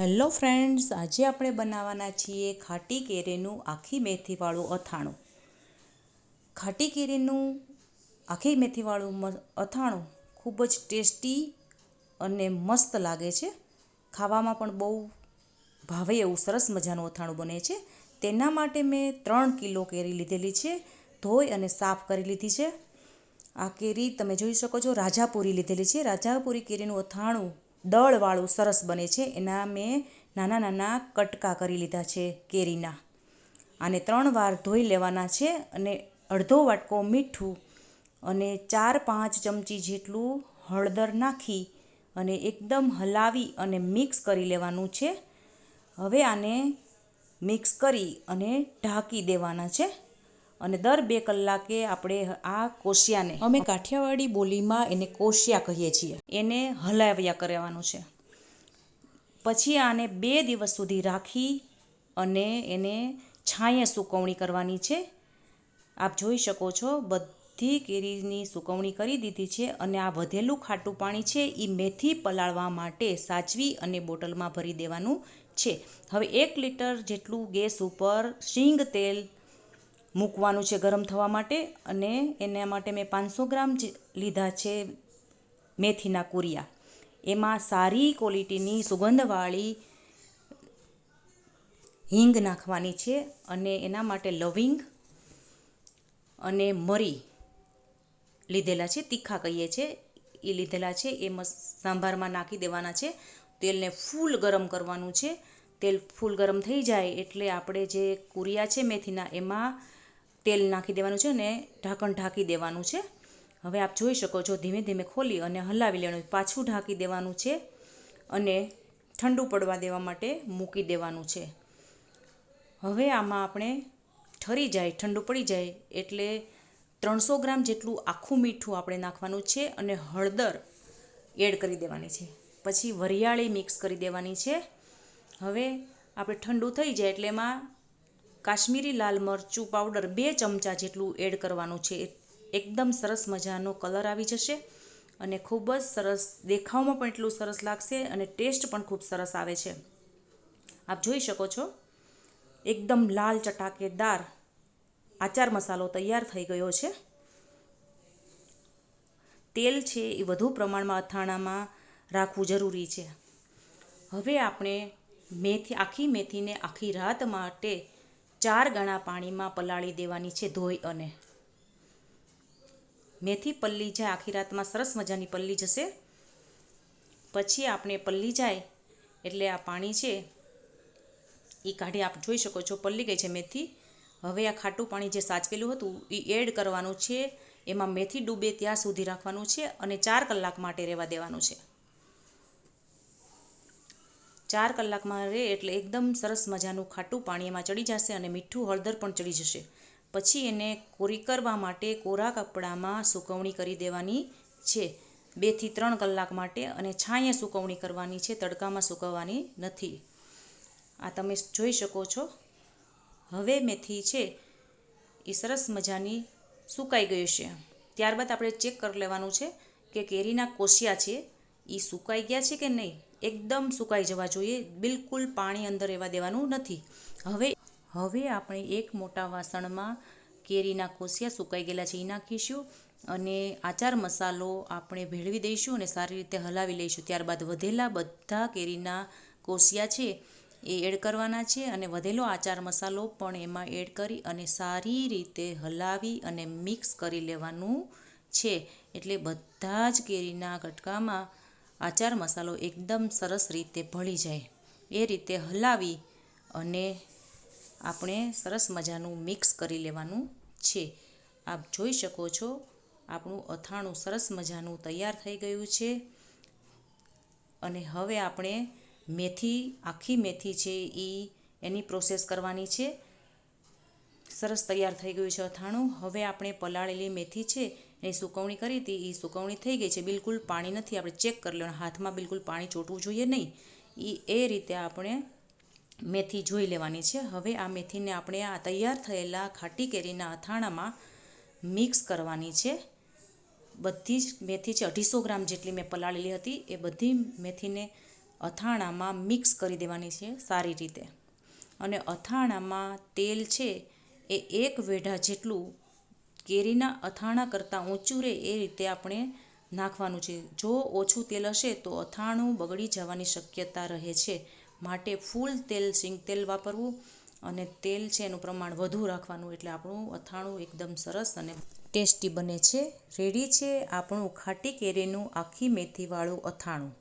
Hello friends, આજે આપણે બનાવવાના છીએ ખાટી કેરીનું આખી મેથીવાળું અથાણું. ખાટી કેરીનું આખી મેથીવાળું અથાણું ખૂબ જ ટેસ્ટી અને મસ્ત લાગે છે. ખાવામાં પણ બહુ ભાવે એવું સરસ મજાનું અથાણું બને છે. તેના માટે મેં ત્રણ કિલો કેરી લીધેલી છે. ધોઈ અને સાફ કરી લીધી છે. આ કેરી તમે જોઈ શકો છો, રાજાપુરી લીધેલી છે. રાજાપુરી કેરીનું અથાણું દળવાળું સરસ બને છે. એના મેં નાના નાના કટકા કરી લીધા છે કેરીના. આને ત્રણ વાર ધોઈ લેવાના છે અને અડધો વાટકો મીઠું અને ચાર પાંચ ચમચી જેટલું હળદર નાખી અને એકદમ હલાવી અને મિક્સ કરી લેવાનું છે. હવે આને મિક્સ કરી અને ઢાંકી દેવાના છે. અને દર બે કલાકે આપણે આ કોશિયાને અમે કાઠિયાવાડી બોલીમાં એને કોશિયા કહીએ છીએ. એને હલાવ્યા કરવાનું છે. પછી આને બે દિવસ સુધી રાખી અને એને છાંયે સુકવણી કરવાની છે. આપ જોઈ શકો છો, બધી કેરીની સુકવણી કરી દીધી છે અને આ વધેલું ખાટું પાણી છે એ મેથી પલાળવા માટે સાચવી અને બોટલમાં ભરી દેવાનું છે. હવે એક લીટર જેટલું ગેસ ઉપર શીંગ તેલ મૂકવાનું છે ગરમ થવા માટે અને એના માટે મેં પાંચસો ગ્રામ લીધા છે મેથીના કુરિયા. એમાં સારી ક્વોલિટીની સુગંધવાળી હિંગ નાખવાની છે અને એના માટે લવિંગ અને મરી લીધેલા છે, તીખા કહીએ છીએ એ લીધેલા છે, એ સાંભારમાં નાખી દેવાના છે. તેલને ફૂલ ગરમ કરવાનું છે. તેલ ફૂલ ગરમ થઈ જાય એટલે આપણે જે કુરિયા છે મેથીના, એમાં તેલ નાખી દેવાનું છે અને ઢાંકણ ઢાંકી દેવાનું છે. હવે આપ જોઈ શકો છો ધીમે ધીમે ખોલી અને હલાવી લેવાનું. પાછું ઢાંકી દેવાનું છે અને ઠંડુ પડવા દેવા માટે મૂકી દેવાનું છે. હવે આમાં આપણે ઠરી જાય, ઠંડુ પડી જાય એટલે ત્રણસો ગ્રામ જેટલું આખું મીઠું આપણે નાખવાનું છે અને હળદર એડ કરી દેવાની છે. પછી વરિયાળી મિક્સ કરી દેવાની છે. હવે આપણે ઠંડુ થઈ જાય એટલે એમાં કાશ્મીરી લાલ મરચું પાવડર બે ચમચા જેટલું એડ કરવાનું છે. એકદમ સરસ મજાનો કલર આવી જશે અને ખૂબ જ સરસ, દેખાવમાં પણ એટલું સરસ લાગશે અને ટેસ્ટ પણ ખૂબ સરસ આવે છે. આપ જોઈ શકો છો, એકદમ લાલ ચટાકેદાર આચાર મસાલો તૈયાર થઈ ગયો છે. તેલ છે એ વધુ પ્રમાણમાં અથાણામાં રાખવું જરૂરી છે. હવે આપણે મેથી, આખી મેથીને આખી રાત માટે ચાર ગણા પાણીમાં પલાળી દેવાની છે ધોઈ અને. મેથી પલ્લી જાય, આખી રાતમાં સરસ મજાની પલ્લી જશે. પછી આપણે પલ્લી જાય, એટલે આ પાણી છે એ કાઢી આપ જોઈ શકો છો, પલ્લી ગઈ છે મેથી. હવે આ ખાટું પાણી જે સાચવેલું હતું એ એડ કરવાનું છે. એમાં મેથી ડૂબે ત્યાં સુધી રાખવાનું છે અને ચાર કલાક માટે રહેવા દેવાનું છે. ચાર કલાકમાં રહે એટલે એકદમ સરસ મજાનું ખાટું પાણી એમાં ચડી જશે અને મીઠું હળદર પણ ચડી જશે. પછી એને કોરી કરવા માટે કોરા કપડામાં સુકવણી કરી દેવાની છે. બેથી ત્રણ કલાક માટે અને છાંયે સુકવણી કરવાની છે. તડકામાં સુકવવાની નથી. આ તમે જોઈ શકો છો. હવે મેથી છે એ સરસ મજાની સુકાઈ ગયું છે. ત્યારબાદ આપણે ચેક કરી લેવાનું છે કે કેરીના કોશિયા છે એ સુકાઈ ગયા છે કે નહીં? એકદમ સુકાઈ જવા જોઈએ. બિલકુલ પાણી અંદર રહેવા દેવાનું નથી. હવે હવે આપણે એક મોટા વાસણમાં કેરીના કોસિયા સુકાઈ ગયેલા છે એ નાખીશું અને આચાર મસાલો આપણે ભેળવી દઈશું અને સારી રીતે હલાવી લઈશું. ત્યારબાદ વધેલા બધા કેરીના કોસિયા છે, એ એડ કરવાના છે અને વધેલો આચાર મસાલો પણ એમાં એડ કરી અને સારી રીતે હલાવી અને મિક્સ કરી લેવાનું છે. એટલે બધા જ કેરીના કટકામાં આચાર મસાલો એકદમ સરસ રીતે ભળી જાય. એ રીતે હલાવી અને આપણે સરસ મજાનું મિક્સ કરી લેવાનું છે. આપ જોઈ શકો છો, આપણું અથાણું સરસ મજાનું તૈયાર થઈ ગયું છે. અને હવે આપણે મેથી, આખી મેથી છે એ એની પ્રોસેસ કરવાની છે. સરસ તૈયાર થઈ ગયું છે અથાણું. હવે આપણે પલાળેલી મેથી છે એની સુકવણી કરી હતી એ સુકવણી થઈ ગઈ છે. બિલકુલ પાણી નથી, આપણે ચેક કરી લેવાનું. હાથમાં બિલકુલ પાણી ચોટવું જોઈએ નહીં. એ એ રીતે આપણે મેથી જોઈ લેવાની છે. હવે આ મેથીને આપણે આ તૈયાર થયેલા ખાટી કેરીના અથાણામાં મિક્સ કરવાની છે. બધી જ મેથી છે, અઢીસો ગ્રામ જેટલી મેં પલાળેલી હતી. એ બધી મેથીને અથાણામાં મિક્સ કરી દેવાની છે સારી રીતે. અને અથાણામાં તેલ છે એ એક વેઢા જેટલું કેરીના અથાણા કરતાં ઊંચું રહે એ રીતે આપણે નાખવાનું છે. જો ઓછું તેલ હશે તો અથાણું બગડી જવાની શક્યતા રહે છે. માટે ફૂલ તેલ, સિંગ તેલ વાપરવું અને તેલ છે એનું પ્રમાણ વધુ રાખવાનું એટલે આપણું અથાણું એકદમ સરસ અને ટેસ્ટી બને છે. રેડી છે આપણું ખાટી કેરીનું આખી મેથીવાળું અથાણું.